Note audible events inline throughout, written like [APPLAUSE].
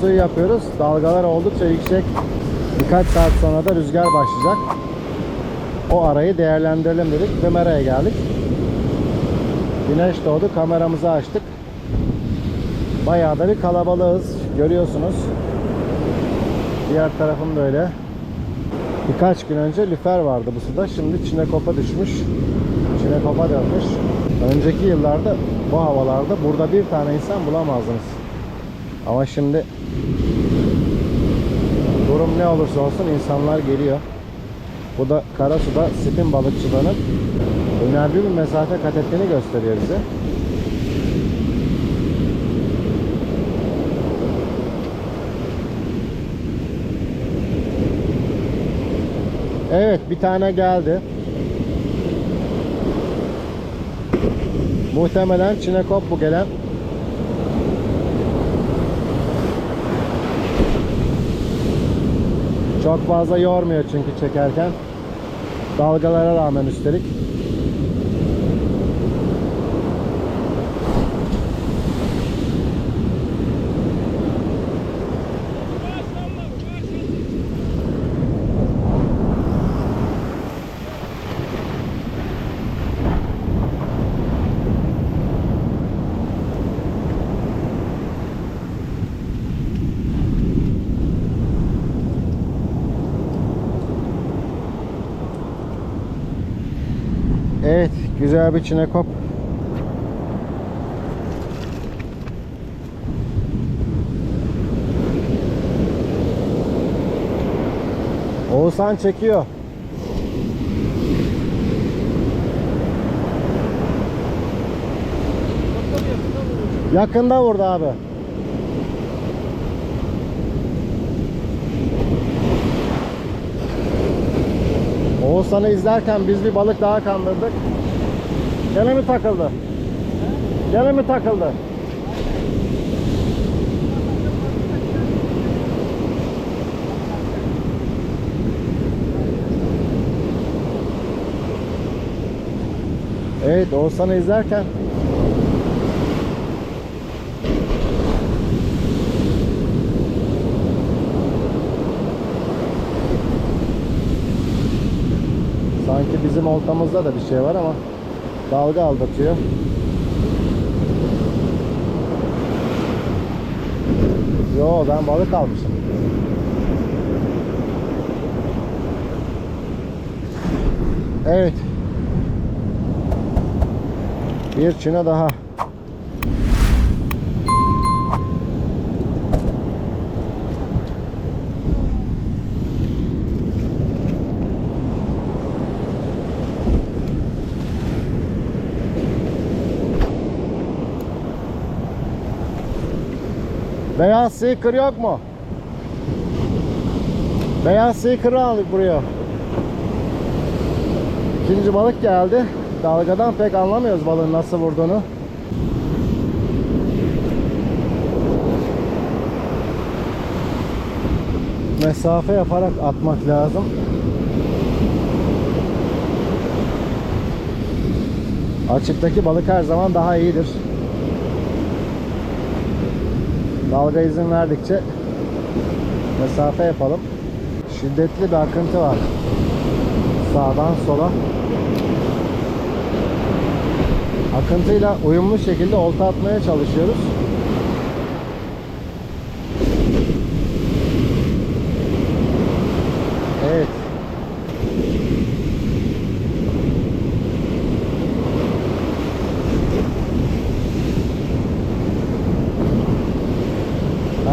suyu yapıyoruz. Dalgalar oldukça yüksek. Birkaç saat sonra da rüzgar başlayacak. O arayı değerlendirelim dedik ve meraya geldik. Güneş doğdu. Kameramızı açtık. Bayağı da bir kalabalığız. Görüyorsunuz. Diğer tarafım da öyle. Birkaç gün önce lüfer vardı bu suda. Şimdi çinekopa düşmüş. Çinekopa dönmüş. Önceki yıllarda bu havalarda burada bir tane insan bulamazdınız. Ama şimdi durum ne olursa olsun insanlar geliyor. Bu da Karasu'da spin balıkçılığının önemli bir mesafe kat ettiğini gösteriyor bize. Evet bir tane geldi. Muhtemelen çinekop bu gelen. Çok fazla yormuyor çünkü çekerken. Dalgalara rağmen üstelik. Evet, güzel bir çinekop. Oğuzhan çekiyor. Yakında vurdu abi. Oğuzhan'ı izlerken biz bir balık daha kandırdık. Gene mi takıldı? Gene mi takıldı? Evet Oğuzhan'ı izlerken Sanki bizim oltamızda da bir şey var ama dalga aldatıyor. Yo ben balık almışım. Evet. Bir çine daha. Beyaz seeker yok mu? Beyaz seeker'ı aldık buraya. İkinci balık geldi. Dalgadan pek anlamıyoruz balığın nasıl vurduğunu. Mesafe yaparak atmak lazım. Açıktaki balık her zaman daha iyidir. Dalga izin verdikçe mesafe yapalım. Şiddetli bir akıntı var. Sağdan sola. Akıntıyla uyumlu şekilde olta atmaya çalışıyoruz. Evet.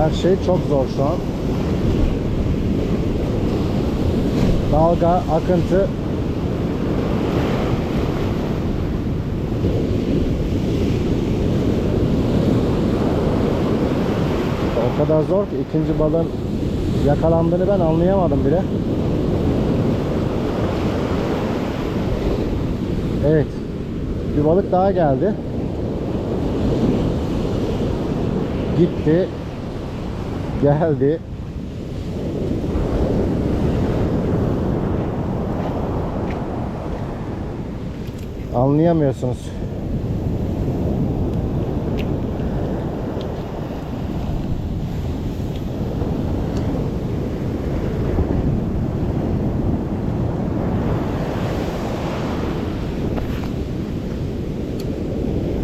Her şey çok zor şu an. Dalga, akıntı O kadar zor ki ikinci balığın yakalandığını ben anlayamadım bile. Evet. Bir balık daha geldi. Gitti geldi. Anlayamıyorsunuz.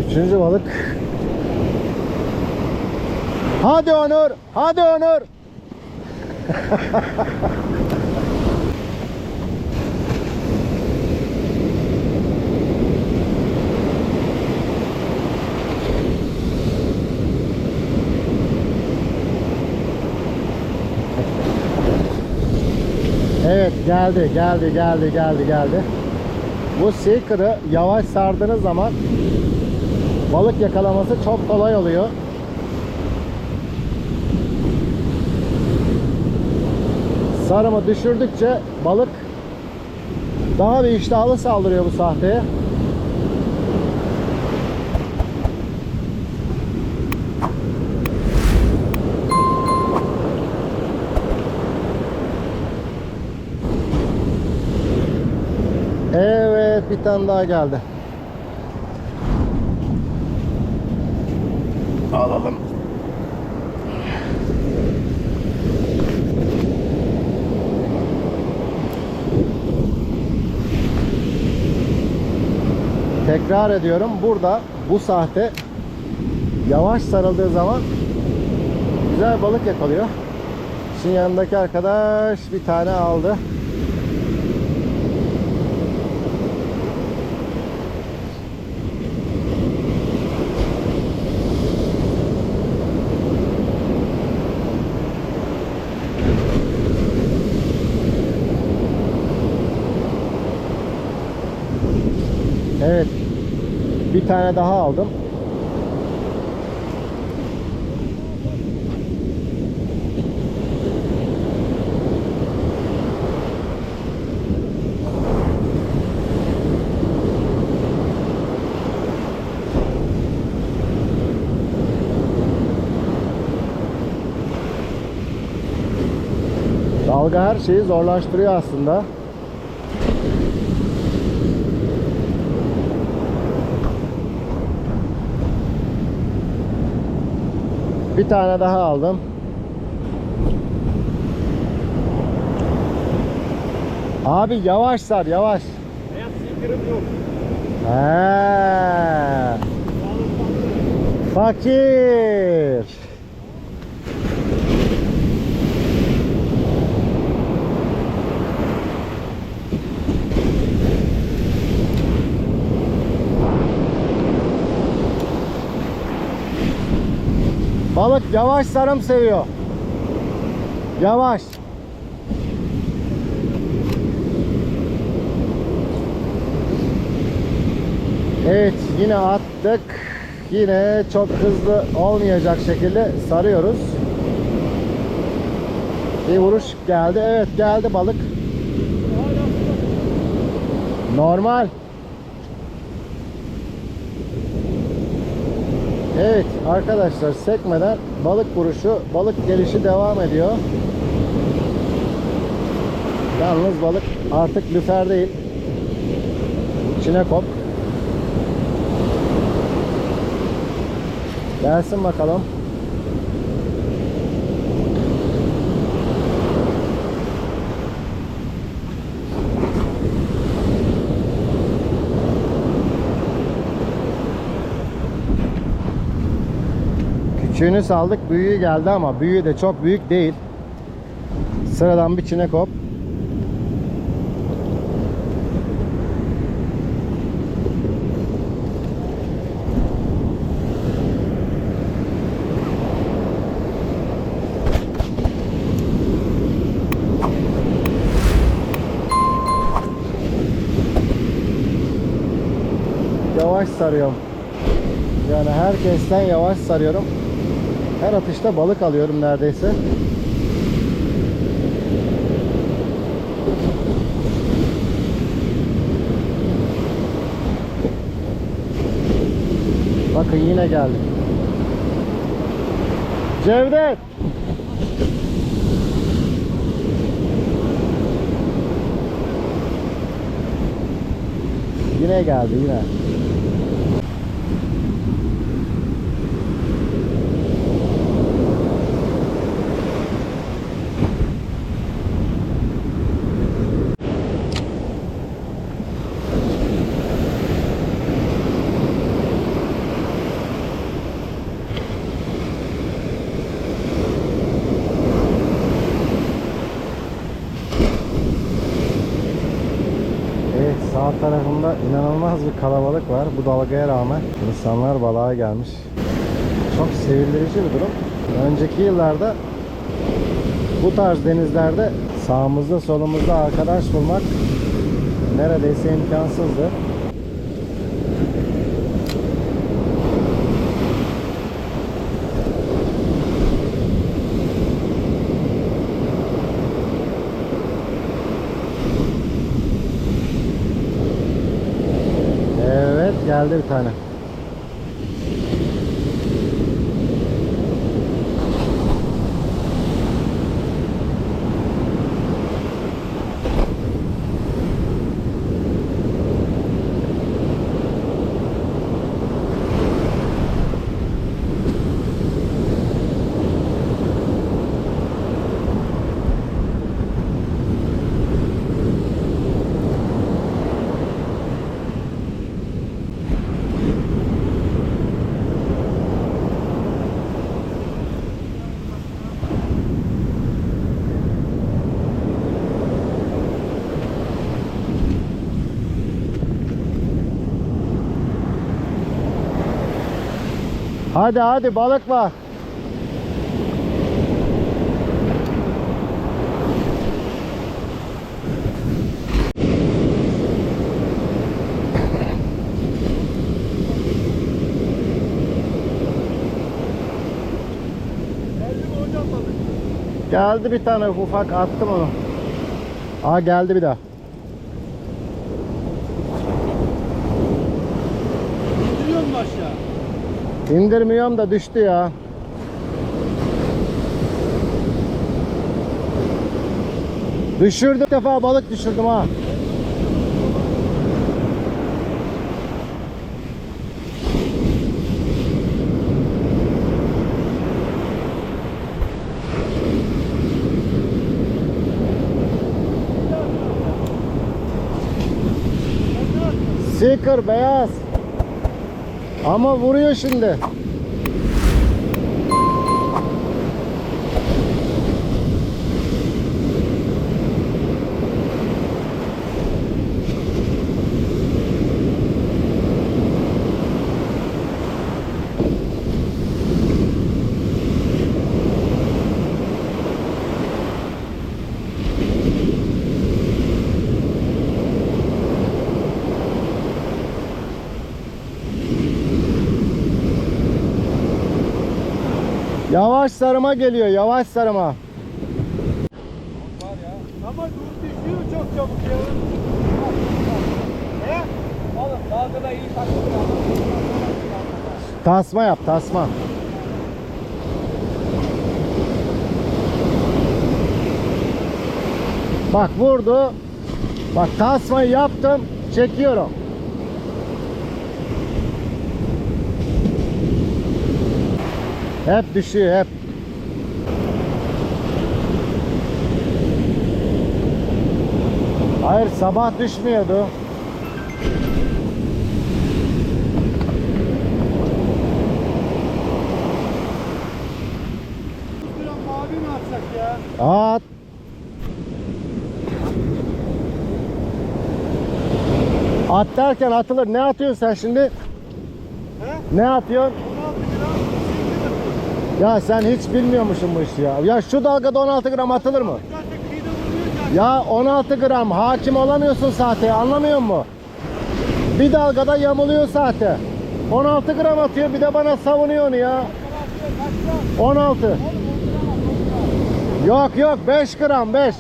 Üçüncü balık Hadi Onur, hadi Onur. Evet geldi geldi geldi geldi geldi. Bu Seeker'ı yavaş sardığınız zaman balık yakalaması çok kolay oluyor. Sarımı düşürdükçe balık daha bir iştahlı saldırıyor bu sahteye. Evet bir tane daha geldi. Alalım. Tekrar ediyorum burada bu sahte yavaş sarıldığı zaman güzel balık yakalıyor. Şimdi yanındaki arkadaş bir tane aldı. Evet. Bir tane daha aldım. Dalga her şeyi zorlaştırıyor aslında. Bir tane daha aldım. Abi yavaş sar yavaş. Beyaz sindirim yok. He. Fakir. Balık yavaş sarım seviyor. Yavaş. Evet yine attık. Yine çok hızlı olmayacak şekilde sarıyoruz. Bir vuruş geldi. Evet geldi balık. Normal. Evet arkadaşlar sekmeden balık vuruşu, balık gelişi devam ediyor. Yalnız balık artık lüfer değil. Çinekop. Gelsin bakalım. Küçüğünü saldık, büyüğü geldi ama büyüğü de çok büyük değil. Sıradan bir çinekop. Yavaş sarıyorum. Yani herkesten yavaş sarıyorum. Her atışta balık alıyorum neredeyse. Bakın yine geldi. Cevdet! Yine geldi yine. Tarafında inanılmaz bir kalabalık var. Bu dalgaya rağmen insanlar balığa gelmiş. Çok sevindirici bir durum. Önceki yıllarda bu tarz denizlerde sağımızda solumuzda arkadaş bulmak neredeyse imkansızdı. Evet geldi bir tane. Hadi hadi balık var. Geldi bir tane ufak attım onu. Aa geldi bir daha. İndirmiyorum da düştü ya. Düşürdüm bir defa balık düşürdüm ha. Seeker beyaz. Ama vuruyor şimdi. Yavaş sarıma geliyor, yavaş sarıma. Ama dur düşüyor çok çabuk ya. He? Oğlum dalgada iyi takılıyor. Tasma yap, tasma. Bak vurdu. Bak tasmayı yaptım, çekiyorum. Hep düşüyor, hep. Hayır, sabah düşmüyordu. At. At derken atılır. Ne atıyorsun sen şimdi? He? Ne atıyorsun? 16 gram. Ya sen hiç bilmiyormuşsun bu işi ya. Ya şu dalgada 16 gram atılır mı? Ya 16 gram hakim olamıyorsun saate anlamıyor musun? Bir dalgada yamuluyor saate. 16 gram atıyor bir de bana savunuyor onu ya. 16. Yok yok 5 gram 5.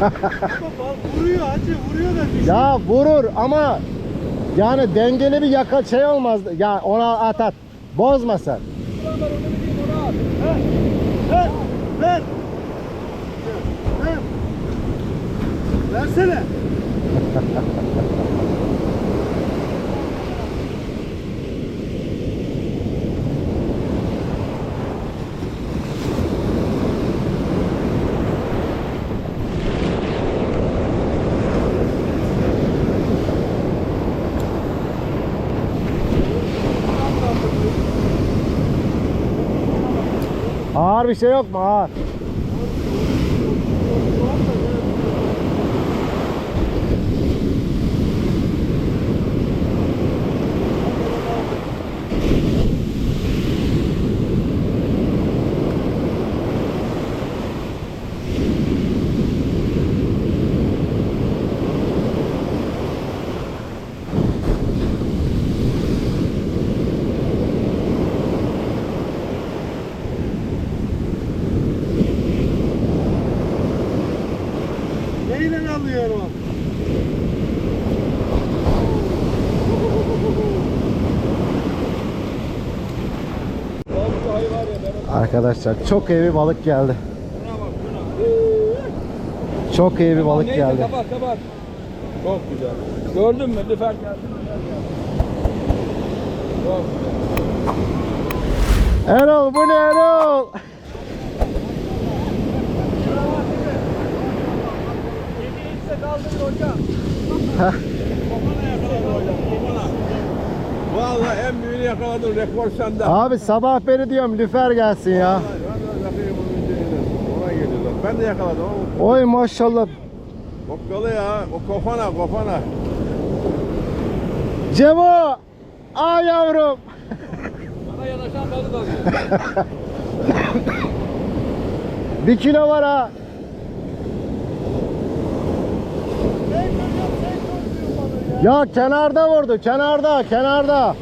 Bal vuruyor hacı vuruyor da düşüyor. Ya vurur ama yani dengeli bir yaka şey olmaz. Ya ona at at. Bozma sen. Ver. Ver. Versene. Ağır bir şey yok mu? Ağır. Neyle alıyorum? Vallahi var ya ben Arkadaşlar çok iyi bir balık geldi. Çok iyi bir balık geldi. Kapat kapat. Çok güzel. Gördün mü? Lüfer geldi. Çok güzel. Erol bu ne Erol? Yediğinse kaldırır hocam. Vallahi en büyüğünü yakaladım. Rekor sende. Abi sabah beri diyorum lüfer gelsin ya. Vallahi ben de yakayım onun üzerine. Ona geliyorlar. Ben de yakaladım ama Oy maşallah. okkalı ya. O kofana kofana. Cemo! Aa yavrum. Bana yanaşan balık alıyor. [LAUGHS] Bir kilo var ha. Ya kenarda vurdu, kenarda, kenarda.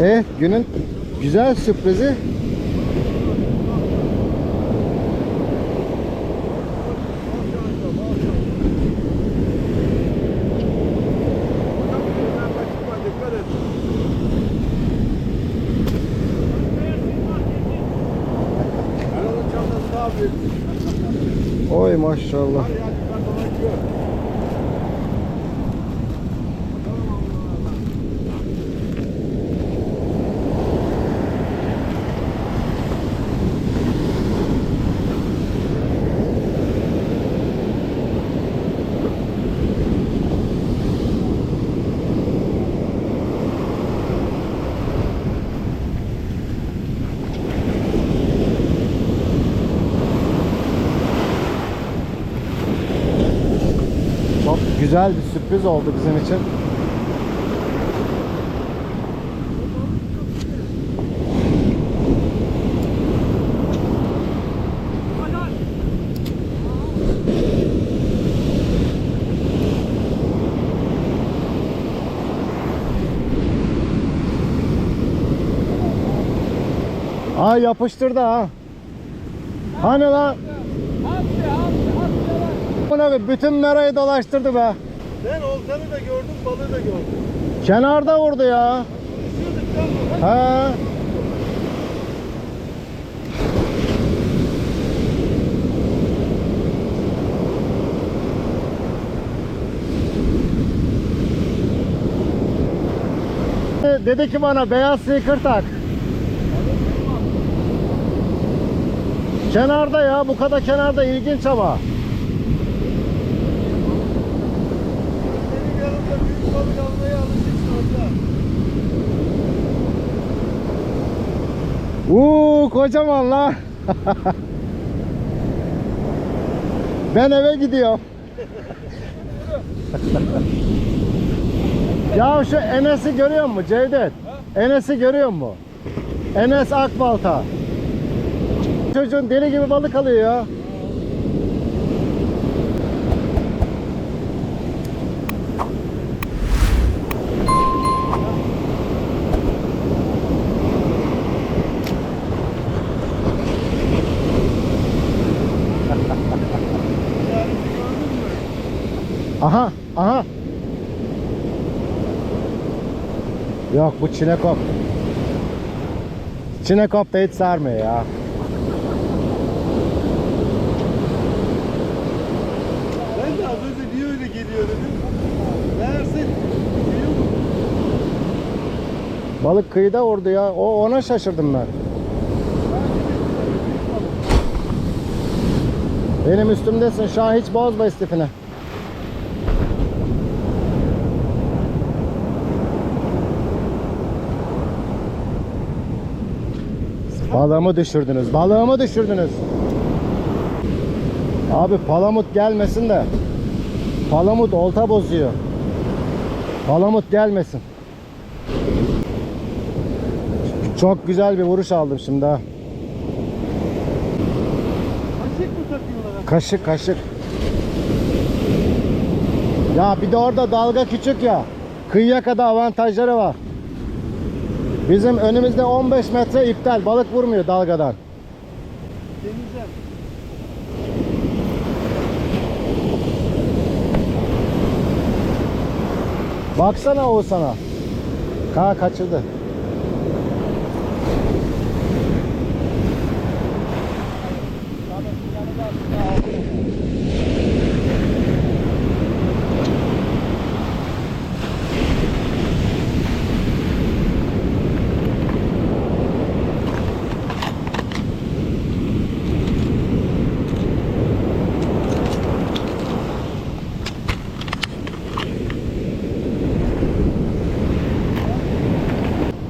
Eh günün güzel sürprizi Dikkat et. Erol'un çantası daha büyük. Oy maşallah. Güzel bir sürpriz oldu bizim için. Aa yapıştırdı ha. Hani lan? Buna bir bütün merayı dolaştırdı be. Ben oltanı da gördüm, balığı da gördüm. Kenarda vurdu ya. Düşürdük lan Ha. Dedi ki bana beyaz sneaker tak. Kenarda ya bu kadar kenarda ilginç ama. Benim yanımda büyük balık almaya alışıksın orada. Uuu kocaman la. [LAUGHS] ben eve gidiyorum. [LAUGHS] ya şu Enes'i görüyor musun Cevdet? Enes'i görüyor musun? Enes Akbalta. Çocuğun deli gibi balık alıyor ya. Aha, aha. Yok bu çinekop. Çinekop da hiç sarmıyor ya. Ben de az önce niye öyle geliyor dedim. Meğerse geliyor mu? Balık kıyıda vurdu ya. O ona şaşırdım ben. Benim üstümdesin şu an hiç bozma istifini. Balığımı düşürdünüz. Balığımı düşürdünüz. Abi palamut gelmesin de. Palamut olta bozuyor. Palamut gelmesin. Çok güzel bir vuruş aldım şimdi ha. Kaşık mı takıyorlar? Kaşık kaşık. Ya bir de orada dalga küçük ya. Kıyıya kadar avantajları var. Bizim önümüzde 15 metre iptal. Balık vurmuyor dalgadan. Deneyeceğim. Baksana o sana. Ka kaçırdı.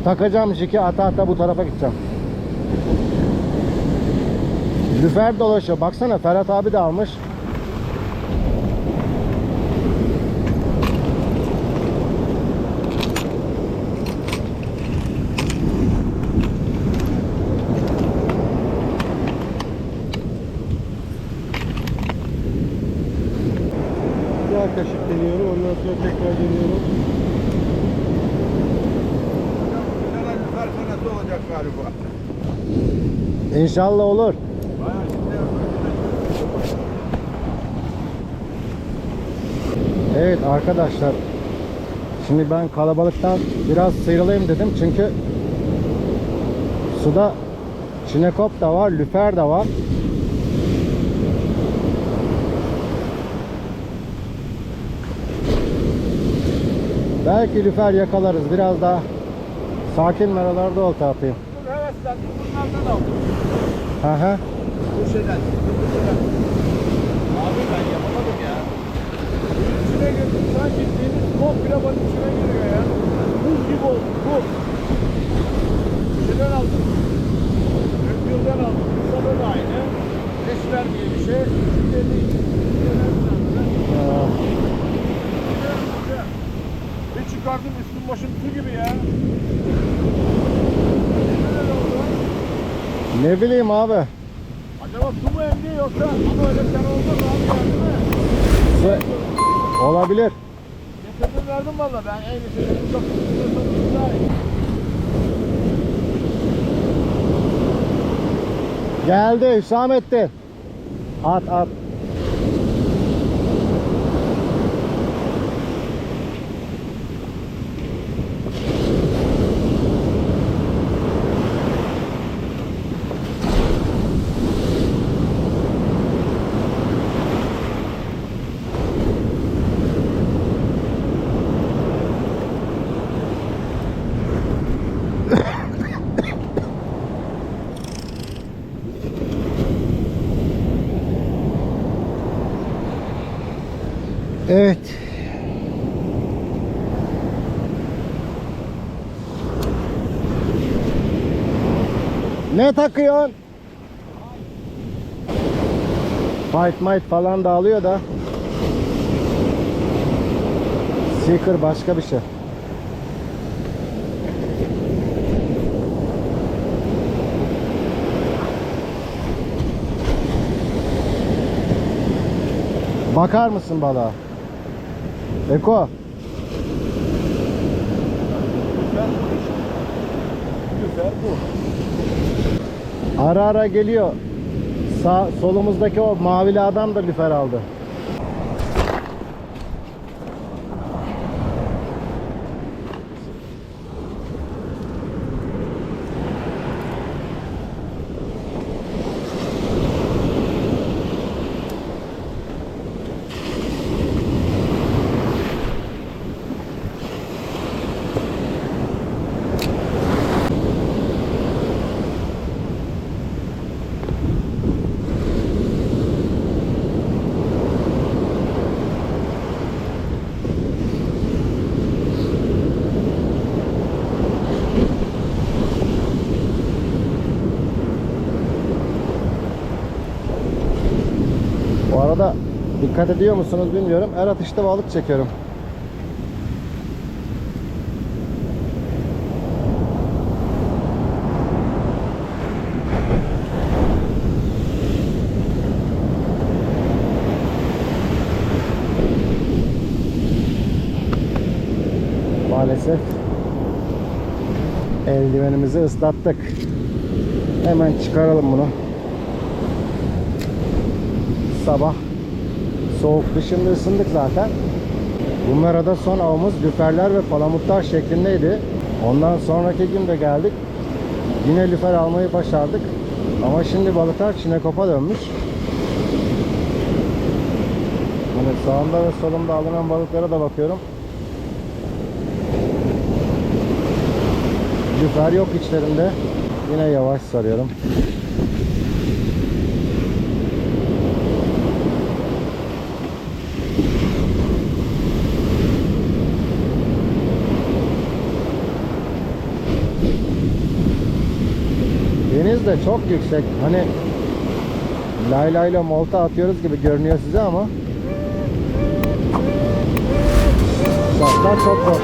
Takacağım jiki ata ata bu tarafa gideceğim. Lüfer dolaşıyor. Baksana Ferhat abi de almış. Bir kaşık deniyorum. Ondan sonra tekrar deniyorum. İnşallah olur. Evet arkadaşlar. Şimdi ben kalabalıktan biraz sıyrılayım dedim çünkü suda çinekop da var, lüfer de var. Belki lüfer yakalarız. Biraz daha sakin meralarda olta atayım. Bunlardan aldım. Hı hı. Bu şeyden. Bu şeyden. Abi ben yapamadım ya. Suyun içine girdim. Sanki deniz komple balın içine giriyor ya. Buz gibi oldu. Buz. Şeyden aldım. Röpyoldan aldım. Kısada da aynı. Eşler diye bir şey. Türkiye'de Aa, Bir çıkardım üstüm başım su gibi ya. Neler oldu? Ne bileyim abi. Acaba su mu emdi yoksa ama öyle sen olmaz abi ya değil mi? Su- Olabilir. Getirdim verdim valla ben en iyisi çok. Geldi Hüsamettin. At at. Ne takıyorsun? Fight might falan da alıyor da. Seeker başka bir şey. Bakar mısın balığa? Eko. Güzel bu. Ara ara geliyor. Sağ solumuzdaki o mavili adam da lüfer aldı. Dikkat ediyor musunuz bilmiyorum. Her atışta balık çekiyorum. Maalesef eldivenimizi ıslattık. Hemen çıkaralım bunu. Sabah soğuktu şimdi ısındık zaten. Bu merada son avımız lüferler ve palamutlar şeklindeydi. Ondan sonraki gün de geldik. Yine lüfer almayı başardık. Ama şimdi balıklar çinekopa dönmüş. Hani sağımda ve solumda alınan balıklara da bakıyorum. Lüfer yok içlerinde. Yine yavaş sarıyorum. da çok yüksek. Hani laylayla molta atıyoruz gibi görünüyor size ama uçaklar çok zor.